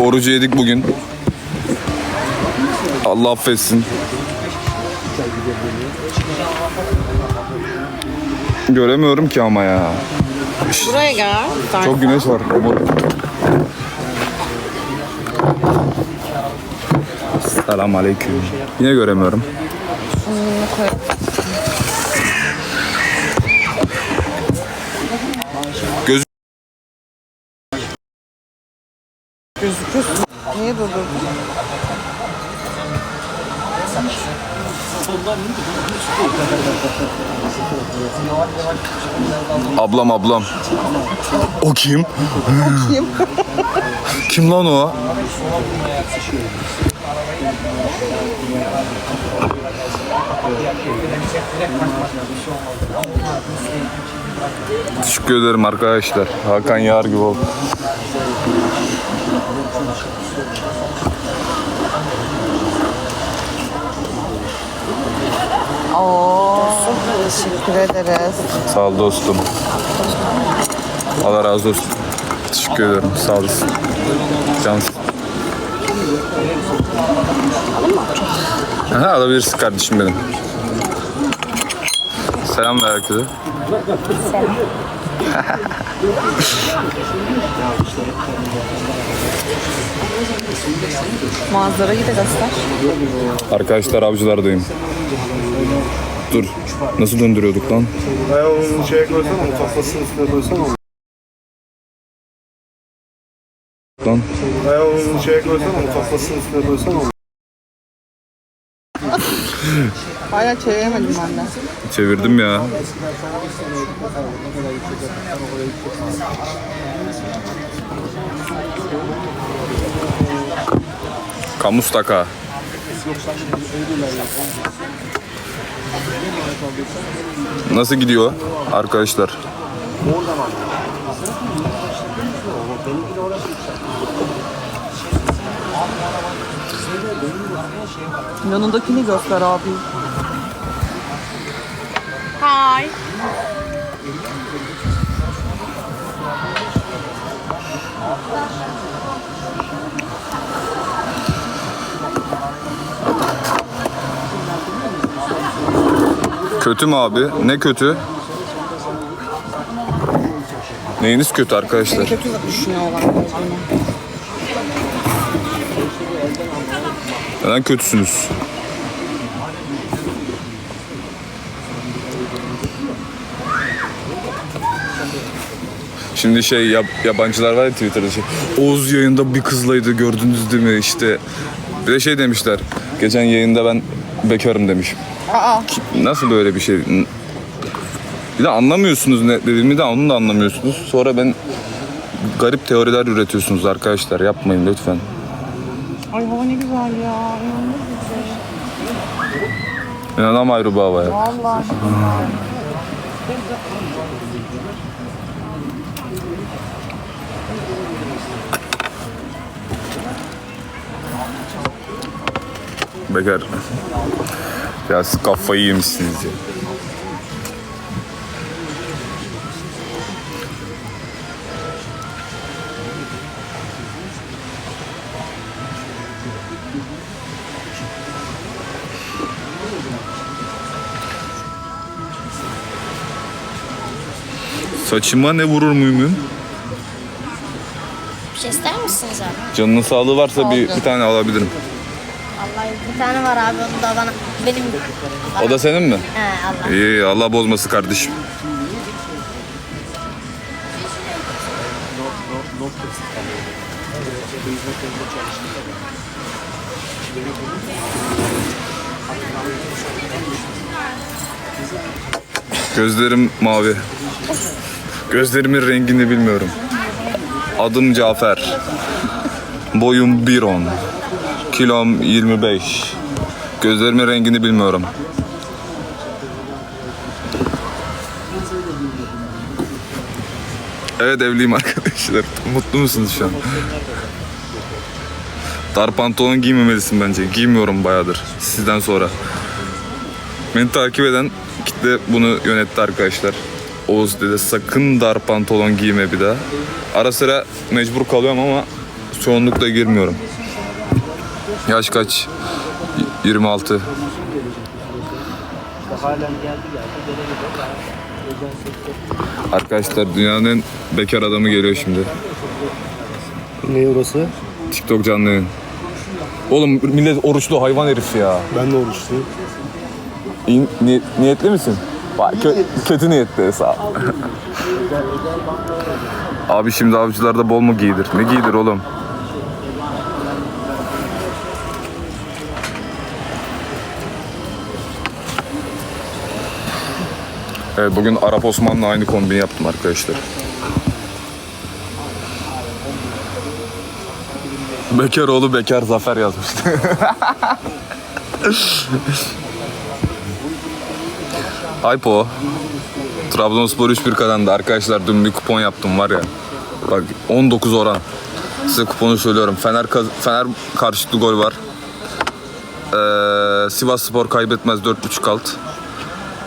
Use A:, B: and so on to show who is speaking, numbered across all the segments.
A: Orucu yedik bugün. Allah affetsin. Göremiyorum ki ama ya.
B: Buraya gel.
A: Çok güneş var. Selam aleyküm. Yine göremiyorum.
B: Gözüküyorsun. Niye durdurdun?
A: ablam ablam. O kim?
B: Kim?
A: Kim lan o? Teşekkür ederim arkadaşlar. Hakan Yar gibi oldu.
B: Oo, teşekkür ederiz.
A: Sağ ol dostum. Allah razı olsun. Teşekkür ederim. Sağ olasın. Cansın. Aha, alabilirsin kardeşim benim. Selam ver herkese.
B: Manzarayı da göster.
A: Arkadaşlar avcılardayım. Dur. Nasıl döndürüyorduk lan?
C: Ayağını şeye koysana, onu kafasının üstüne koysana.
A: Lan.
C: Ayağını şeye koysana, onu kafasının üstüne koysana.
B: Hala çeviremedim ben de.
A: Çevirdim ya. Kamustaka. Nasıl gidiyor arkadaşlar?
B: Yanındakini göster abi.
D: Hi.
A: Kötü mü abi? Ne kötü? Neyiniz kötü arkadaşlar?
B: Kötü düşünüyorlar
A: Neden kötüsünüz? Şimdi şey yab- yabancılar var ya Twitter'da şey. Oğuz yayında bir kızlaydı gördünüz değil mi işte. Bir de şey demişler. Geçen yayında ben bekarım demiş.
B: Aa,
A: Nasıl böyle bir şey? Bir de anlamıyorsunuz ne dediğimi de onu da anlamıyorsunuz. Sonra ben garip teoriler üretiyorsunuz arkadaşlar. Yapmayın lütfen.
B: Ay hava ne güzel ya. İnanılmaz güzel.
A: İnanamayru bu havaya.
B: Vallahi.
A: Bekar. Ya siz kafayı yemişsiniz ya. Saçıma ne vurur muyum?
D: Bir şey ister misiniz abi?
A: Canının sağlığı varsa bir, bir tane alabilirim.
D: Vallahi bir tane var abi onu da bana benim
A: O da senin mi?
D: He Allah.
A: İyi, Allah bozması kardeşim. Gözlerim mavi. Gözlerimin rengini bilmiyorum. Adım Cafer. Boyum 1.10. Kilom 25. Gözlerimin rengini bilmiyorum. Evet evliyim arkadaşlar. Mutlu musunuz şu an? Dar pantolon giymemelisin bence. Giymiyorum bayağıdır. Sizden sonra. Beni takip eden kitle bunu yönetti arkadaşlar. Oğuz dedi sakın dar pantolon giyme bir daha. Ara sıra mecbur kalıyorum ama çoğunlukla girmiyorum. Yaş kaç? Y- 26. Arkadaşlar dünyanın bekar adamı geliyor şimdi.
C: Ne orası?
A: TikTok canlı yayın. Oğlum millet oruçlu hayvan herif ya.
C: Ben de oruçluyum.
A: İyi- ni- niyetli misin? Bak, kö- kötü niyetli ol. Abi şimdi avcılarda bol mu giydir? Ne giydir oğlum? Evet, bugün Arap Osman'la aynı kombini yaptım arkadaşlar. Bekar oğlu bekar zafer yazmıştı. Aypo. Trabzonspor 3-1 kazandı. Arkadaşlar dün bir kupon yaptım var ya. Bak 19 oran. Size kuponu söylüyorum. Fener Fener karşılıklı gol var. Ee, Sivas Spor kaybetmez 4.5 alt.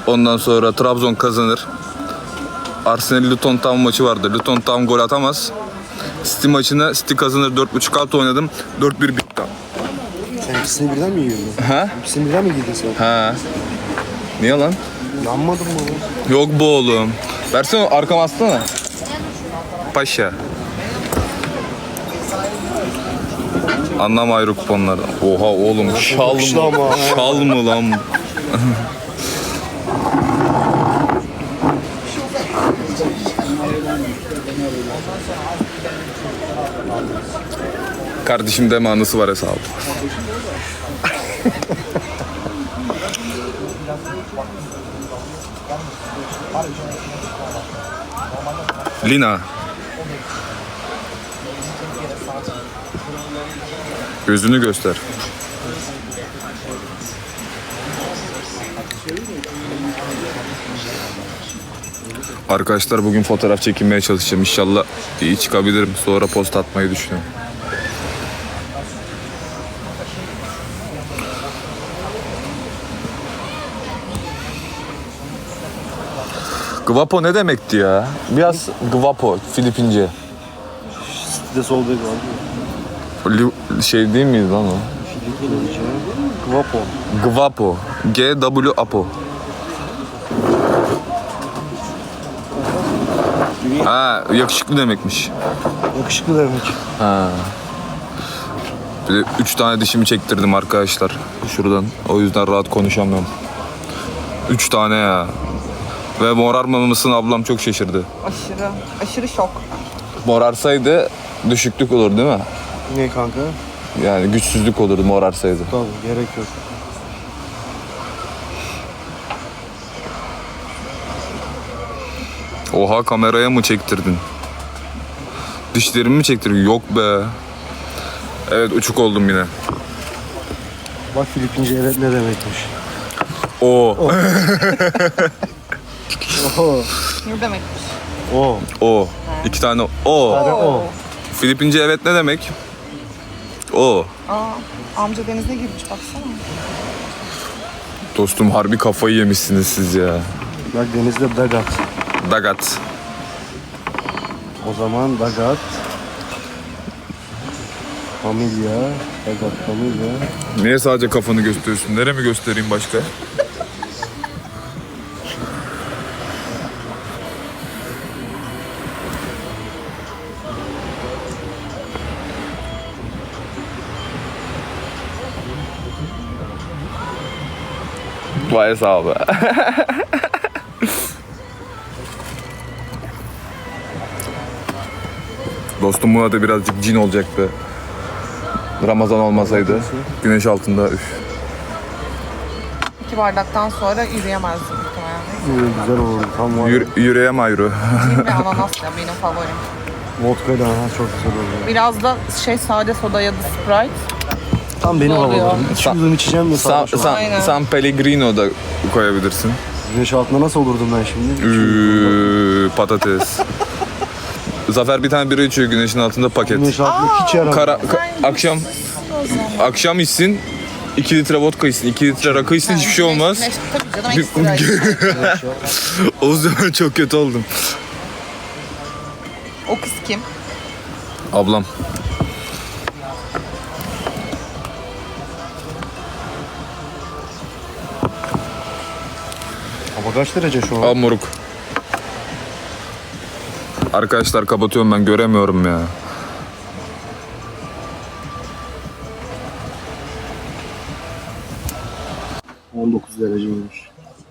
A: Ondan sonra Trabzon kazanır. Arsenal Luton Town maçı vardı. Luton Town gol atamaz. City maçına City kazanır 4.5 alt oynadım. 4-1 bitti.
C: Sen ikisini birden mi giydin?
A: Ha?
C: İkisini birden mi giydin sen?
A: Ha. Niye lan?
C: Yanmadın mı oğlum?
A: Yok bu oğlum. Versene arkama atsana. Paşa. Anlam ayrı kuponlardan. Oha oğlum şal mı?
C: ama.
A: Şal mı lan? Kardeşim deme anısı var hesabı. Lina. Gözünü göster. Arkadaşlar bugün fotoğraf çekinmeye çalışacağım. İnşallah iyi çıkabilirim. Sonra post atmayı düşünüyorum. Gvapo ne demekti ya? Biraz Gvapo, Filipince.
C: Bir de sol bek var.
A: Li- Şey değil miydi lan o?
C: Kvapo.
A: Gvapo. G-W Apo. Ha, yakışıklı demekmiş.
C: Yakışıklı demek.
A: Bir de üç tane dişimi çektirdim arkadaşlar. Şuradan. O yüzden rahat konuşamıyorum. Üç tane ya. Ve morarmamasına ablam çok şaşırdı.
B: Aşırı, aşırı şok.
A: Morarsaydı düşüklük olur değil mi?
C: Ne kanka?
A: Yani güçsüzlük olurdu morarsaydı.
C: Tabii gerek yok.
A: Oha kameraya mı çektirdin? Dişlerimi mi çektirdin? Yok be. Evet uçuk oldum yine.
C: Bak Filipince evet ne demekmiş.
A: O.
B: Ne demekmiş?
C: O.
A: O. İki tane o.
C: Hadi o.
A: Filipince evet ne demek? O.
B: Aa, amca denize girmiş baksana.
A: Dostum harbi kafayı yemişsiniz siz ya.
C: Bak denizde dagat.
A: Dagat.
C: O zaman dagat. Familya. Dagat familya.
A: Niye sadece kafanı gösteriyorsun? Nereye mi göstereyim başka? Vay hesabı. Dostum buna da birazcık cin olacaktı. Ramazan olmasaydı. Güneş altında üf.
B: İki bardaktan sonra yürüyemezdim muhtemelen.
C: Ee, güzel olurdu. Tam var.
A: Yür- yüreğe ayrı.
B: Cin ve ananas ya benim favorim.
C: Vodka ile ananas çok güzel oluyor.
B: Biraz da şey sade soda ya da Sprite.
C: Tam benim havalarım. İki yudum içeceğim de
A: San,
C: sarhoş.
A: San,
B: Aynen.
A: San Pellegrino da koyabilirsin.
C: Güneş altında nasıl olurdum ben şimdi?
A: Üü, patates. Zafer bir tane bira içiyor güneşin altında paket.
C: Güneş altında hiç yaramıyor.
A: Kara, ka- akşam akşam içsin 2 litre vodka içsin, 2 litre rakı içsin hiçbir şey olmaz.
B: Güneş, tabii canım ekstra.
A: o zaman çok kötü oldum.
B: o kız kim?
A: Ablam.
C: Hava kaç derece şu an?
A: Al moruk. Arkadaşlar kapatıyorum ben göremiyorum ya.